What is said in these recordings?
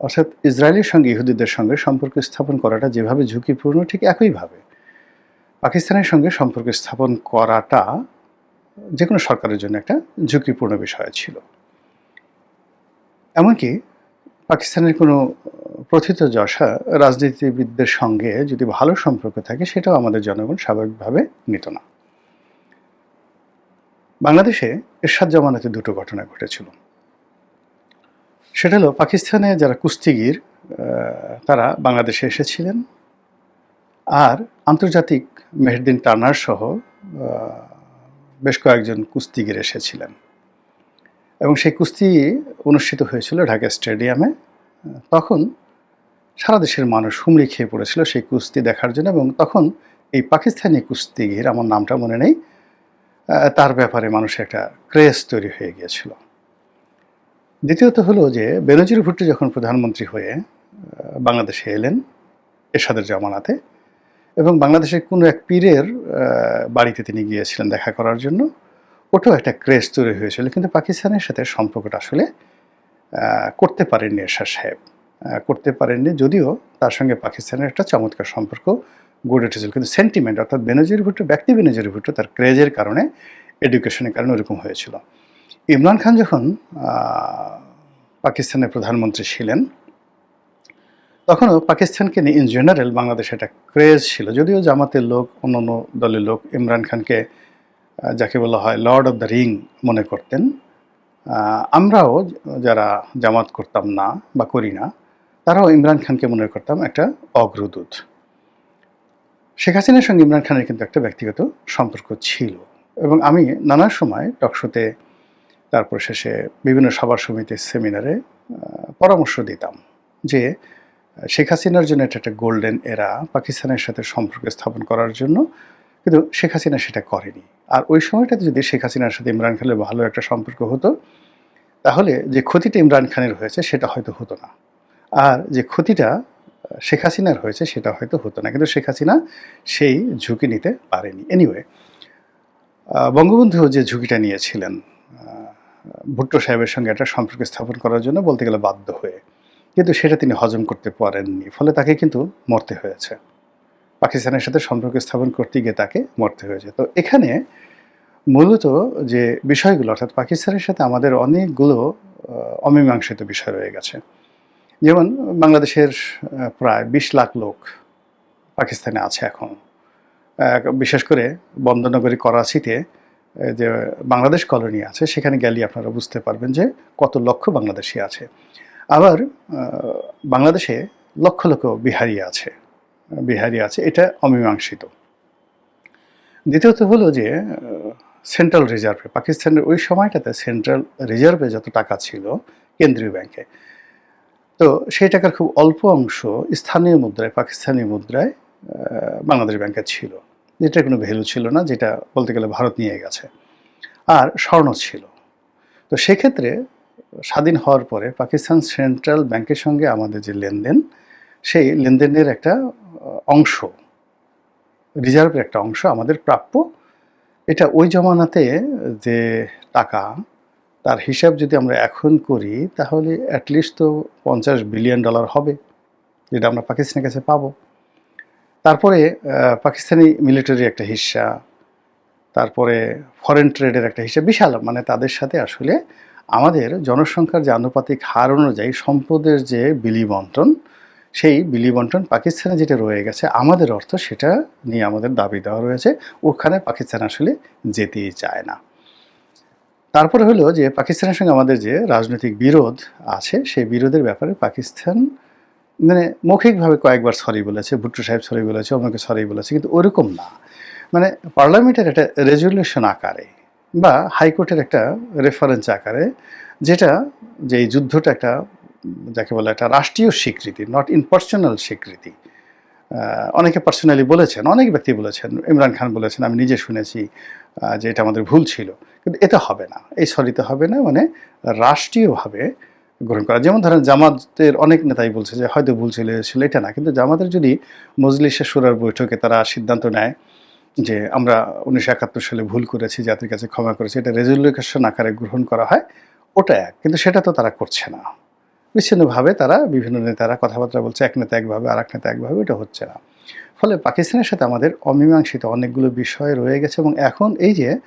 অর্থাৎ ইসরায়েলের সঙ্গে ইহুদিদের সঙ্গে সম্পর্ক স্থাপন করাটা যেভাবে ঝুঁকিপূর্ণ, ঠিক একইভাবে পাকিস্তানের সঙ্গে সম্পর্ক স্থাপন করাটা যে কোনো সরকারের জন্য একটা ঝুঁকিপূর্ণ বিষয় ছিল। এমনকি পাকিস্তানের কোনো প্রথিত যশা রাজনীতিবিদদের সঙ্গে যদি ভালো সম্পর্ক থাকে, সেটাও আমাদের জনগণ স্বাভাবিকভাবে নিত না। বাংলাদেশে এরশাদ জামানাতে দুটো ঘটনা ঘটেছিল। সেটা হলো পাকিস্তানে যারা কুস্তিগির তারা বাংলাদেশে এসেছিলেন। আর আন্তর্জাতিক মেহেরদিন টার্নার সহ বেশ কয়েকজন কুস্তিগির এসেছিলেন। এবং সেই কুস্তি অনুষ্ঠিত হয়েছিল ঢাকা স্টেডিয়ামে। তখন সারা দেশের মানুষ হুমড়ি খেয়ে পড়েছিল সেই কুস্তি দেখার জন্য এবং তখন এই পাকিস্তানি কুস্তিগির, আমার নামটা মনে নেই তার ব্যাপারে মানুষের একটা ক্রেজ তৈরি হয়ে গিয়েছিল। দ্বিতীয়ত হলো যে, বেনজির ভুট্টো যখন প্রধানমন্ত্রী হয়ে বাংলাদেশে এলেন, এরশাদের জামানাতে, এবং বাংলাদেশের কোনো এক পীরের বাড়িতে তিনি গিয়েছিলেন দেখা করার জন্য, ওটাও একটা ক্রেজ তৈরি হয়েছিল। কিন্তু পাকিস্তানের সাথে সম্পর্কটা আসলে করতে পারেননি এরশাদ সাহেব। করতে পারেননি যদিও তার সঙ্গে পাকিস্তানের একটা চমৎকার সম্পর্ক গড়ে উঠেছিল। কিন্তু সেন্টিমেন্ট অর্থাৎ বেনজির ভুট্টো, ব্যক্তি বেনজির ভুট্টো তার ক্রেজের কারণে এডুকেশনের কারণে ওরকম হয়েছিল। ইমরান খান যখন পাকিস্তানের প্রধানমন্ত্রী ছিলেন, তখনও পাকিস্তানকে নিয়ে ইন জেনারেল বাংলাদেশে একটা ক্রেজ ছিল। যদিও জামাতের লোক অন্য অন্য দলের লোক ইমরান খানকে যাকে বলা হয় লর্ড অফ দ্য রিং মনে করতেন আমরাও যারা জামাত করতাম না বা করি না, তারাও ইমরান খানকে মনে করতাম একটা অগ্রদূত। শেখ হাসিনার সঙ্গে ইমরান খানের কিন্তু একটা ব্যক্তিগত সম্পর্ক ছিল। এবং আমি নানা সময় টকশোতে তারপর শেষে বিভিন্ন সভা সমিতি সেমিনারে পরামর্শ দিতাম যে শেখ হাসিনার জন্য এটা একটা গোল্ডেন এরা, পাকিস্তানের সাথে সম্পর্ক স্থাপন করার জন্য। কিন্তু শেখ হাসিনা সেটা করেনি। আর ওই সময়টাতে যদি শেখ হাসিনার সাথে ইমরান খানের ভালো একটা সম্পর্ক হতো, তাহলে যে ক্ষতিটা ইমরান খানের হয়েছে সেটা হয়তো হতো না। আর যে ক্ষতিটা শেখ হাসিনার হয়েছে সেটা হয়তো হতো না। কিন্তু শেখ হাসিনা সেই ঝুঁকি নিতে পারেনি। এনিওয়ে বঙ্গবন্ধু যে ঝুঁকিটা নিয়েছিলেন ভুট্টো সাহেবের সঙ্গে একটা সম্পর্ক স্থাপন করার জন্য বলতে গেলে বাধ্য হয়ে। কিন্তু সেটা তিনি হজম করতে পারেননি, ফলে তাকে কিন্তু মরতে হয়েছে। পাকিস্তানের সাথে সম্পর্ক স্থাপন করতে গিয়ে তাকে মরতে হয়েছে। তো এখানে মূলত যে বিষয়গুলো, অর্থাৎ পাকিস্তানের সাথে আমাদের অনেকগুলো অমীমাংসিত বিষয় রয়ে গেছে। যেমন বাংলাদেশের প্রায় বিশ লাখ লোক পাকিস্তানে আছে এখন। বিশেষ করে বন্দনগরী করাচিতে যে বাংলাদেশ কলোনি আছে, সেখানে গেলে আপনারা বুঝতে পারবেন যে কত লক্ষ বাংলাদেশি আছে। আবার বাংলাদেশে লক্ষ লক্ষ বিহারি আছে বিহারি আছে, এটা অমীমাংসিত। দ্বিতীয়ত হলো যে সেন্ট্রাল রিজার্ভে, পাকিস্তানের ওই সময়টাতে সেন্ট্রাল রিজার্ভে যত টাকা ছিল কেন্দ্রীয় ব্যাংকে, তো সেই টাকার খুব অল্প অংশ স্থানীয় মুদ্রায়, পাকিস্তানি মুদ্রায় বাংলাদেশ ব্যাংকে ছিল। যেটার কোনো ভ্যালু ছিল না, যেটা বলতে গেলে ভারত নিয়ে গেছে। আর স্বর্ণ ছিল। তো সেক্ষেত্রে স্বাধীন হওয়ার পরে পাকিস্তান সেন্ট্রাল ব্যাংকের সঙ্গে আমাদের যে লেনদেন, সেই লেনদেনের একটা অংশ, রিজার্ভের একটা অংশ আমাদের প্রাপ্য। এটা ওই জমানাতে যে টাকা, তার হিসাব যদি আমরা এখন করি, তাহলে অ্যাটলিস্ট তো পঞ্চাশ বিলিয়ন ডলার হবে, যেটা আমরা পাকিস্তানের কাছে পাবো। তারপরে পাকিস্তানি মিলিটারি একটা হিস্সা, তারপরে ফরেন ট্রেডের একটা হিসাব বিশাল মানে তাদের সাথে আসলে আমাদের জনসংখ্যার যে আনুপাতিক হার অনুযায়ী সম্পদের যে বিলি বন্টন, সেই বিলি বন্টন পাকিস্তানে যেটা রয়ে গেছে, আমাদের অর্থ সেটা নিয়ে আমাদের দাবি দেওয়া রয়েছে, ওখানে পাকিস্তান আসলে যেতেই চায় না। তারপরে হলো যে, পাকিস্তানের সঙ্গে আমাদের যে রাজনৈতিক বিরোধ আছে, সেই বিরোধের ব্যাপারে পাকিস্তান মানে মৌখিকভাবে কয়েকবার সরি বলেছে, ভুট্টো সাহেব সরি বলেছে অমুকে সরি বলেছে, কিন্তু ওরকম না। মানে পার্লামেন্টের একটা রেজলিউশন আকারে বা হাইকোর্টের একটা রেফারেন্স আকারে যেটা যে এই যুদ্ধটা একটা যাকে বলে একটা রাষ্ট্রীয় স্বীকৃতি নট ইনপার্সোনাল স্বীকৃতি। অনেকে পার্সোনালি বলেছেন, অনেক ব্যক্তি বলেছেন, ইমরান খান বলেছেন, আমি নিজে শুনেছি যে এটা আমাদের ভুল ছিল। কিন্তু এটা হবে না। এই সরিতে হবে না মানে রাষ্ট্রীয়ভাবে গ্রহণ করা। যেমন ধরেন জামাতের অনেক নেতাই বলছে যে, হয়তো ভুল ছিল ছিল, এটা না। কিন্তু জামাতের যদি মজলিসে সুরার বৈঠকে তারা সিদ্ধান্ত নেয় যে, আমরা উনিশশো একাত্তর সালে ভুল করেছি, জাতির কাছে ক্ষমা করেছি, এটা রেজলিউশন আকারে গ্রহণ করা হয়, ওটা এক। কিন্তু সেটা তো তারা করছে না। বিচ্ছিন্নভাবে তারা বিভিন্ন নেতারা কথাবার্তা বলছে, এক নেতা একভাবে আর এক নেতা একভাবে, এটা হচ্ছে না। ফলে পাকিস্তানের সাথে আমাদের অমীমাংসিত অনেকগুলো বিষয় রয়ে গেছে এবং এখন এই যে,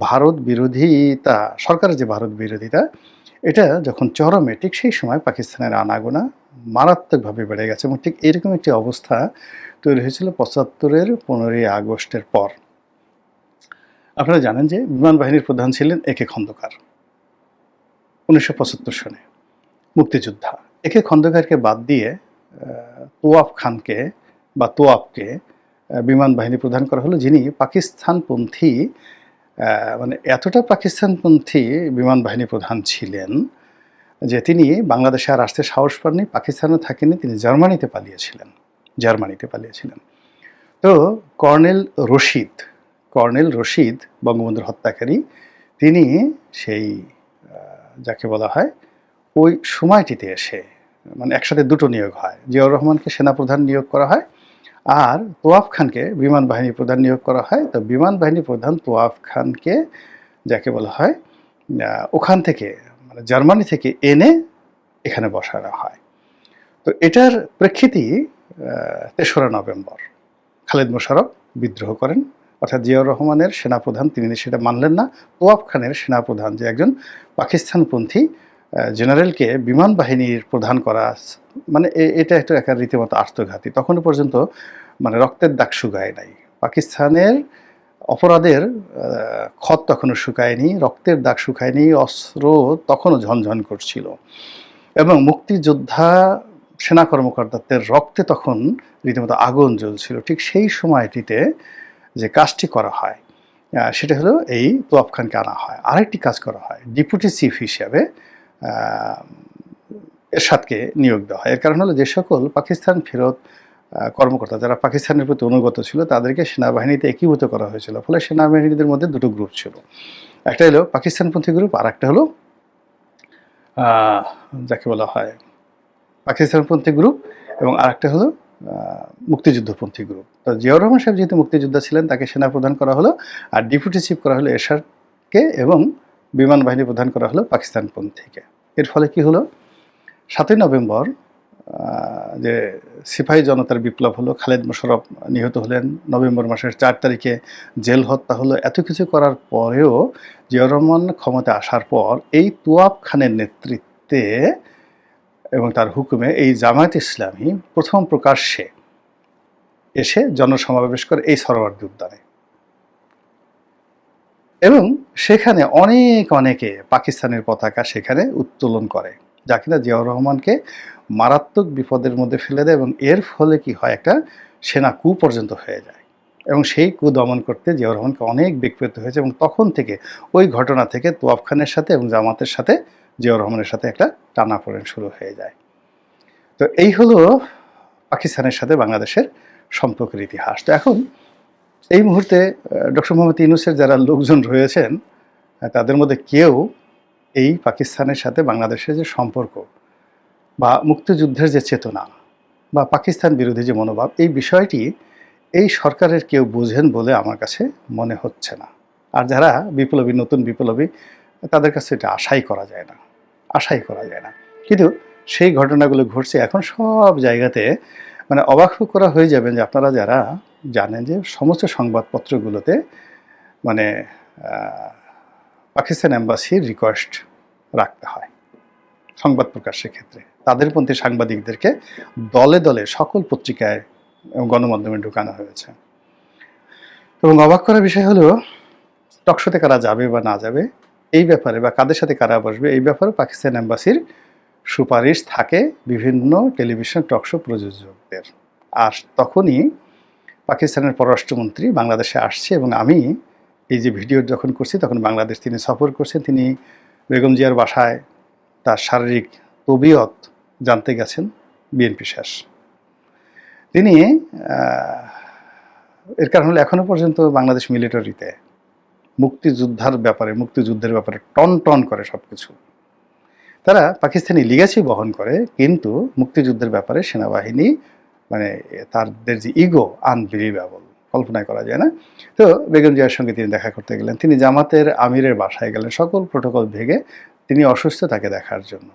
ভারত বিরোধিতা, সরকারের যে ভারত বিরোধিতা এটা যখন চরমে, ঠিক সেই সময় পাকিস্তানের আনাগোনা মারাত্মকভাবে বেড়ে গেছে এবং ঠিক এরকম একটি অবস্থা তৈরি হয়েছিল পঁচাত্তরের পনেরোই আগস্টের পর। আপনারা জানেন যে বিমান বাহিনীর প্রধান ছিলেন একে খন্দকার উনিশশো পঁচাত্তর সনে, মুক্তিযোদ্ধা। একে খন্দকারকে বাদ দিয়ে তোয়াফ খানকে বা তোয়াফকে বিমান বাহিনী প্রধান করা হলো যিনি পাকিস্তানপন্থী মানে এতটা পাকিস্তানপন্থী বিমান বাহিনী প্রধান ছিলেন যে তিনি বাংলাদেশে আর আসতে সাহস পাননি, পাকিস্তানে থাকেনি তিনি জার্মানিতে পালিয়েছিলেন জার্মানিতে পালিয়েছিলেন। তো কর্নেল রশিদ কর্নেল রশিদ বঙ্গবন্ধুর হত্যাকারী, তিনি সেই যাকে বলা হয়, ওই সময়টিতে এসে মানে একসাথে দুটো নিয়োগ হয়, জিয়াউর রহমানকে সেনাপ্রধান নিয়োগ করা হয় আর তোয়াফ খানকে বিমান বাহিনী প্রধান নিয়োগ করা হয়। তো বিমান বাহিনী প্রধান তোয়াফ খানকে যাকে বলা হয় ওখান থেকে মানে জার্মানি থেকে এনে এখানে বসানো হয়। তো এটার প্রেক্ষিতেই তেসরা নভেম্বর খালেদ মোশারফ বিদ্রোহ করেন। অর্থাৎ জিয়াউর রহমানের সেনাপ্রধান, তিনি সেটা মানলেন না। তোয়াব খানের সেনাপ্রধান যে একজন পাকিস্তানপন্থী জেনারেলকে বিমান বাহিনীর প্রধান করা মানে এটা একটা একটা রীতিমতো আত্মঘাতী তখনও পর্যন্ত মানে রক্তের দাগ শুকায় নাই। পাকিস্তানের অপরাধের ক্ষত তখনও শুকায়নি, রক্তের দাগ শুকায়নি, অস্ত্র তখনও ঝনঝন করছিল। এবং মুক্তিযোদ্ধা, সেনা কর্মকর্তাদের রক্তে তখন রীতিমতো আগুন জ্বলছিল। ঠিক সেই সময়টিতে যে কাজটি করা হয় সেটা হলো এই তোয়াব খানকে আনা হয়। আরেকটি কাজ করা হয়, ডিপুটি চিফ হিসাবে এরশাদকে নিয়োগ দেওয়া হয়। এর কারণ হলো যে সকল পাকিস্তান ফেরত কর্মকর্তা যারা পাকিস্তানের প্রতি অনুগত ছিল, তাদেরকে সেনাবাহিনীতে একীভূত করা হয়েছিল। ফলে সেনাবাহিনীদের মধ্যে দুটো গ্রুপ ছিল। একটা হলো পাকিস্তানপন্থী গ্রুপ আর একটা হলো যাকে বলা হয় পাকিস্তানপন্থী গ্রুপ এবং আরেকটা হলো মুক্তিযুদ্ধপন্থী গ্রুপ তো জিয়াউর রহমান সাহেব যেহেতু মুক্তিযোদ্ধা ছিলেন, তাকে সেনা প্রদান করা হলো, আর ডেপুটি চিফ করা হলো এরশাদকে এবং বিমান বাহিনী প্রদান করা হলো পাকিস্তানপন্থীকে এর ফলে কি হলো? সাতই নভেম্বর যে সিপাহী জনতার বিপ্লব হলো, খালেদ মোশারফ নিহত হলেন। নভেম্বর মাসের চার তারিখে জেল হত্যা হলো। এত কিছু করার পরেও জিয়াউর রহমান ক্ষমতা আসার পর এই তুয়াব খানের নেতৃত্বে এবং তার হুকুমে এই জামায়াত ইসলামী প্রথম প্রকাশ্যে এসে জনসমাবেশ করে এই সরোয়ার্দী উদ্যানে এবং সেখানে অনেক অনেকে পাকিস্তানের পতাকা সেখানে উত্তোলন করে, যা কিনা জিয়াউর রহমানকে মারাত্মক বিপদের মধ্যে ফেলে দেয় এবং এর ফলে কি হয়, একটা সেনা কু পর্যন্ত হয়ে যায়। এবং সেই কু দমন করতে জিয়াউর রহমানকে অনেক বেগ পেতে হয়েছে এবং তখন থেকে ওই ঘটনা থেকে তোয়াব খানের সাথে এবং জামাতের সাথে জিয়াউর রহমানের সাথে একটা টানাপোড়েন শুরু হয়ে যায়। তো এই হলো পাকিস্তানের সাথে বাংলাদেশের সম্পর্কের ইতিহাস। তো এখন এই মুহূর্তে ডক্টর মোহাম্মদ ইউনুসের যারা লোকজন রয়েছেন তাদের মধ্যে কেউ এই পাকিস্তানের সাথে বাংলাদেশের যে সম্পর্ক বা মুক্তিযুদ্ধের যে চেতনা বা পাকিস্তান বিরোধী যে মনোভাব, এই বিষয়টি এই সরকারের কেউ বোঝেন বলে আমার কাছে মনে হচ্ছে না। আর যারা বিপ্লবী, নতুন বিপ্লবী, তাদের কাছে এটা আশাই করা যায় না, আশাই করা যায় না। কিন্তু সেই ঘটনাগুলো ঘটছে, এখন সব জায়গাতে মানে অবাক করা হয়ে যাবেন যে আপনারা যারা জানেন যে সমস্ত সংবাদপত্রগুলোতে মানে পাকিস্তান অ্যাম্বাসির রিকোয়েস্ট রাখতে হয় সংবাদ প্রকাশের ক্ষেত্রে। তাদের তাদেরপন্থী সাংবাদিকদেরকে দলে দলে সকল পত্রিকায় গণমাধ্যমে ঢুকানো হয়েছে। এবং অবাক করার বিষয় হলো টকশোতে কারা যাবে বা না যাবে, এই ব্যাপারে বা কাদের সাথে কারা বসবে, এই ব্যাপারে পাকিস্তান অ্যাম্বাসির সুপারিশ থাকে বিভিন্ন টেলিভিশন টকশো প্রযোজকদের। আর তখনই পাকিস্তানের পররাষ্ট্রমন্ত্রী বাংলাদেশে আসছে এবং আমি এই যে ভিডিও যখন করছি, তখন বাংলাদেশ তিনি সফর করছেন। তিনি বেগম জিয়ার বাসায় তার শারীরিক তবিয়ত জানতে গেছেন, বিএনপি শেষ। তিনি এর কারণ হলো এখনও পর্যন্ত বাংলাদেশ মিলিটারিতে মুক্তিযোদ্ধার ব্যাপারে, মুক্তিযুদ্ধের ব্যাপারে টন টন করে সব কিছু তারা পাকিস্তানি লিগাসি বহন করে, কিন্তু মুক্তিযুদ্ধের ব্যাপারে সেনাবাহিনী মানে তাদের যে ইগো আনবিলিভেবল কল্পনায় করা যায় না। তো বেগম জিয়ার সঙ্গে তিনি দেখা করতে গেলেন। তিনি জামাতের আমিরের বাসায় গেলেন। সকল প্রোটোকল ভেঙে তিনি অসুস্থ তাকে দেখার জন্য।